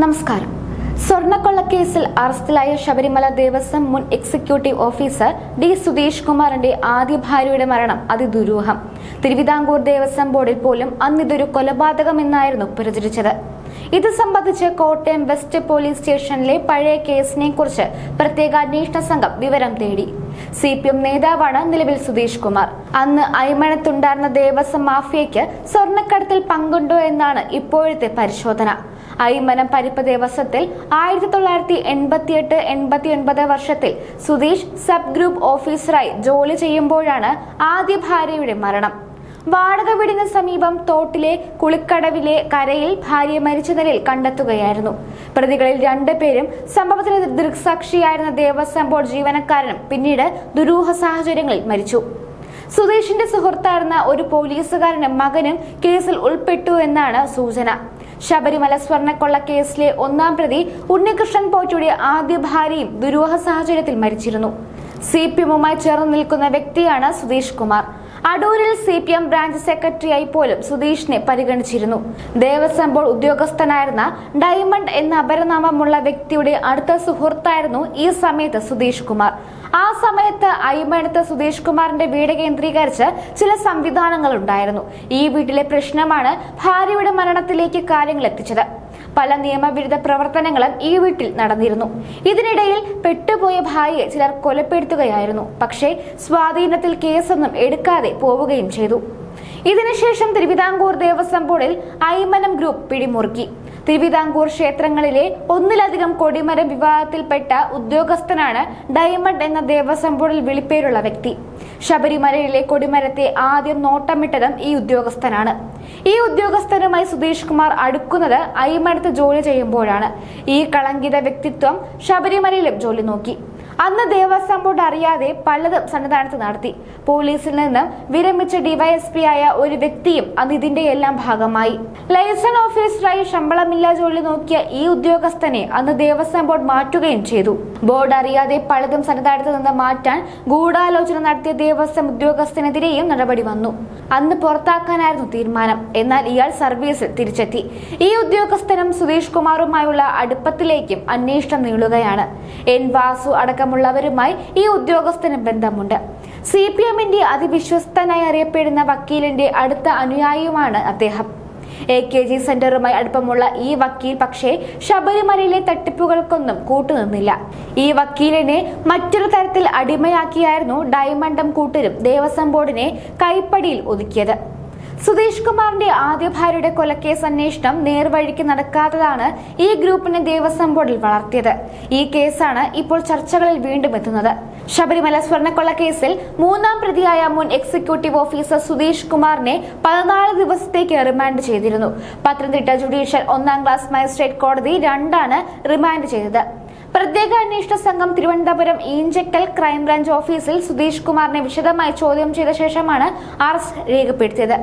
നമസ്കാരം. സ്വർണക്കൊള്ളക്കേസിൽ അറസ്റ്റിലായ ശബരിമല ദേവസ്വം മുൻ എക്സിക്യൂട്ടീവ് ഓഫീസർ ഡി സുധീഷ് കുമാറിന്റെ ആദ്യ ഭാര്യയുടെ മരണം അതിദുരൂഹം. തിരുവിതാംകൂർ ദേവസ്വം ബോർഡിൽ പോലും അന്നിതൊരു കൊലപാതകമെന്നായിരുന്നു പ്രചരിച്ചത്. ഇത് സംബന്ധിച്ച് കോട്ടയം വെസ്റ്റ് പോലീസ് സ്റ്റേഷനിലെ പഴയ കേസിനെ കുറിച്ച് പ്രത്യേക അന്വേഷണ സംഘം വിവരം തേടി. സി പി എം നേതാവാണ് നിലവിൽ സുധീഷ് കുമാർ. അന്ന് അയ്മണത്തുണ്ടായിരുന്ന ദേവസ്വം മാഫിയയ്ക്ക് സ്വർണക്കടത്തിൽ പങ്കുണ്ടോ എന്നാണ് ഇപ്പോഴത്തെ പരിശോധന. അയ്മനം പരിപ്പ് ദേവസ്വത്തിൽ ആയിരത്തി തൊള്ളായിരത്തി എൺപത്തിയെട്ട് എൺപത്തി ഒൻപത് വർഷത്തിൽ സുധീഷ് സബ് ഗ്രൂപ്പ് ഓഫീസറായി ജോലി ചെയ്യുമ്പോഴാണ് ആദ്യ ഭാര്യയുടെ മരണം. വാടക വീടിന് സമീപം തോട്ടിലെ കുളിക്കടവിലെ കരയിൽ ഭാര്യ മരിച്ച നിലയിൽ കണ്ടെത്തുകയായിരുന്നു. പ്രതികളിൽ രണ്ടുപേരും സംഭവത്തിന് ദൃക്സാക്ഷിയായിരുന്ന ദേവസ്വം ബോർഡ് ജീവനക്കാരനും പിന്നീട് ദുരൂഹ സാഹചര്യങ്ങളിൽ മരിച്ചു. സുധീഷിന്റെ സുഹൃത്തായിരുന്ന ഒരു പോലീസുകാരനും മകനും കേസിൽ ഉൾപ്പെട്ടു എന്നാണ് സൂചന. ശബരിമല സ്വർണക്കൊള്ള കേസിലെ ഒന്നാം പ്രതി ഉണ്ണികൃഷ്ണൻ പോറ്റയുടെ ആദ്യ ഭാര്യയും ദുരൂഹ സാഹചര്യത്തിൽ മരിച്ചിരുന്നു. സി പി എമ്മുമായി ചേർന്ന് നിൽക്കുന്ന വ്യക്തിയാണ് സുധീഷ് കുമാർ. അടൂരിൽ സി പി എം ബ്രാഞ്ച് സെക്രട്ടറിയായി പോലും സുധീഷിനെ പരിഗണിച്ചിരുന്നു. ദേവസ്വം ബോർഡ് ഉദ്യോഗസ്ഥനായിരുന്ന ഡയമണ്ട് എന്ന അപരനാമമുള്ള വ്യക്തിയുടെ അടുത്ത സുഹൃത്തായിരുന്നു ഈ സമയത്ത് സുധീഷ് കുമാർ. ആ സമയത്ത് അയ്മണത്ത് സുധീഷ് കുമാറിന്റെ വീട് കേന്ദ്രീകരിച്ച് ചില സംവിധാനങ്ങൾ ഉണ്ടായിരുന്നു ഈ വീട്ടിലെ പ്രശ്നമാണ് ഭാര്യയുടെ മരണത്തിലേക്ക് കാര്യങ്ങൾ എത്തിച്ചത്. പല നിയമവിരുദ്ധ പ്രവർത്തനങ്ങളും ഈ വീട്ടിൽ നടന്നിരുന്നു. ഇതിനിടയിൽ പെട്ടുപോയ ഭാര്യയെ ചിലർ കൊലപ്പെടുത്തുകയായിരുന്നു. പക്ഷേ സ്വാധീനത്തിൽ കേസൊന്നും എടുക്കാതെ പോവുകയും ചെയ്തു. ഇതിനുശേഷം തിരുവിതാംകൂർ ദേവസ്വം ബോർഡിൽ ഐമനം ഗ്രൂപ്പ് പിടിമുറുക്കി. തിരുവിതാംകൂർ ക്ഷേത്രങ്ങളിലെ ഒന്നിലധികം കൊടിമര വിവാഹത്തിൽപ്പെട്ട ഉദ്യോഗസ്ഥനാണ് ഡയമണ്ട് എന്ന ദേവസ്വം ബോർഡിൽ വിളിപ്പേരുള്ള വ്യക്തി. ശബരിമലയിലെ കൊടിമരത്തെ ആദ്യം നോട്ടമിട്ടതും ഈ ഉദ്യോഗസ്ഥനാണ്. ഈ ഉദ്യോഗസ്ഥനുമായി സുധീഷ് കുമാർ അടുക്കുന്നത് അയ്യമടുത്ത് ജോലി ചെയ്യുമ്പോഴാണ്. ഈ കളങ്കിത വ്യക്തിത്വം ശബരിമലയിലും ജോലി നോക്കി. അന്ന് ദേവസ്വം ബോർഡ് അറിയാതെ പലതും സന്നിധാനത്ത് നടത്തി. പോലീസിൽ നിന്ന് വിരമിച്ച ഡിവൈഎസ്പി ആയ ഒരു വ്യക്തിയും അന്ന് ഇതിന്റെ എല്ലാം ഭാഗമായി. ലൈസൺ ഓഫീസറായി ശമ്പളമില്ലാ ജോലി നോക്കിയ ഈ ഉദ്യോഗസ്ഥനെ അന്ന് ദേവസ്വം ബോർഡ് മാറ്റുകയും ചെയ്തു. ബോർഡ് അറിയാതെ പലതും സന്നിധാനത്ത് നിന്ന് മാറ്റാൻ ഗൂഢാലോചന നടത്തിയ ദേവസ്വം ഉദ്യോഗസ്ഥനെതിരെയും നടപടി വന്നു. അന്ന് പുറത്താക്കാനായിരുന്നു തീരുമാനം. എന്നാൽ ഇയാൾ സർവീസിൽ തിരിച്ചെത്തി. ഈ ഉദ്യോഗസ്ഥനും സുധീഷ് കുമാറുമായുള്ള അടുപ്പത്തിലേക്കും അന്വേഷണം നീളുകയാണ്. എൻ വാസു അടക്കമുള്ളവരുമായി ഈ ഉദ്യോഗസ്ഥന് ബന്ധമുണ്ട്. സി പി എമ്മിന്റെ അതിവിശ്വസ്തനായി അറിയപ്പെടുന്ന വക്കീലിന്റെ അടുത്ത അനുയായിയുമാണ് അദ്ദേഹം. എ കെ ജി സെന്ററുമായി അടുപ്പമുള്ള ഈ വക്കീൽ പക്ഷേ ശബരിമലയിലെ തട്ടിപ്പുകൾക്കൊന്നും കൂട്ടുനിന്നില്ല. ഈ വക്കീലിനെ മറ്റൊരു തരത്തിൽ അടിമയാക്കിയായിരുന്നു ഡയമണ്ടം കൂട്ടരും ദേവസ്വം ബോർഡിനെ കൈപ്പടിയിൽ ഒതുക്കിയത്. സുധീഷ് കുമാറിന്റെ ആദ്യ ഭാര്യയുടെ കൊലക്കേസ് അന്വേഷണം നേർവഴിക്ക് നടക്കാത്തതാണ് ഈ ഗ്രൂപ്പിനെ ദേവസ്വം ബോർഡിൽ വളർത്തിയത്. ഈ കേസാണ് ഇപ്പോൾ ചർച്ചകളിൽ വീണ്ടും എത്തുന്നത്. ശബരിമല സ്വർണക്കൊള്ള കേസിൽ മൂന്നാം പ്രതിയായ മുൻ എക്സിക്യൂട്ടീവ് ഓഫീസർ സുധീഷ് കുമാറിനെ പതിനാല് ദിവസത്തേക്ക് റിമാൻഡ് ചെയ്തിരുന്നു. പത്തനംതിട്ട ജുഡീഷ്യൽ ഒന്നാം ക്ലാസ് മജിസ്ട്രേറ്റ് കോടതി രണ്ടാണ് റിമാൻഡ് ചെയ്തത്. പ്രത്യേക അന്വേഷണ സംഘം തിരുവനന്തപുരം ഈഞ്ചക്കൽ ക്രൈംബ്രാഞ്ച് ഓഫീസിൽ സുധീഷ് കുമാറിനെ വിശദമായി ചോദ്യം ചെയ്ത ശേഷമാണ് അറസ്റ്റ് രേഖപ്പെടുത്തിയത്.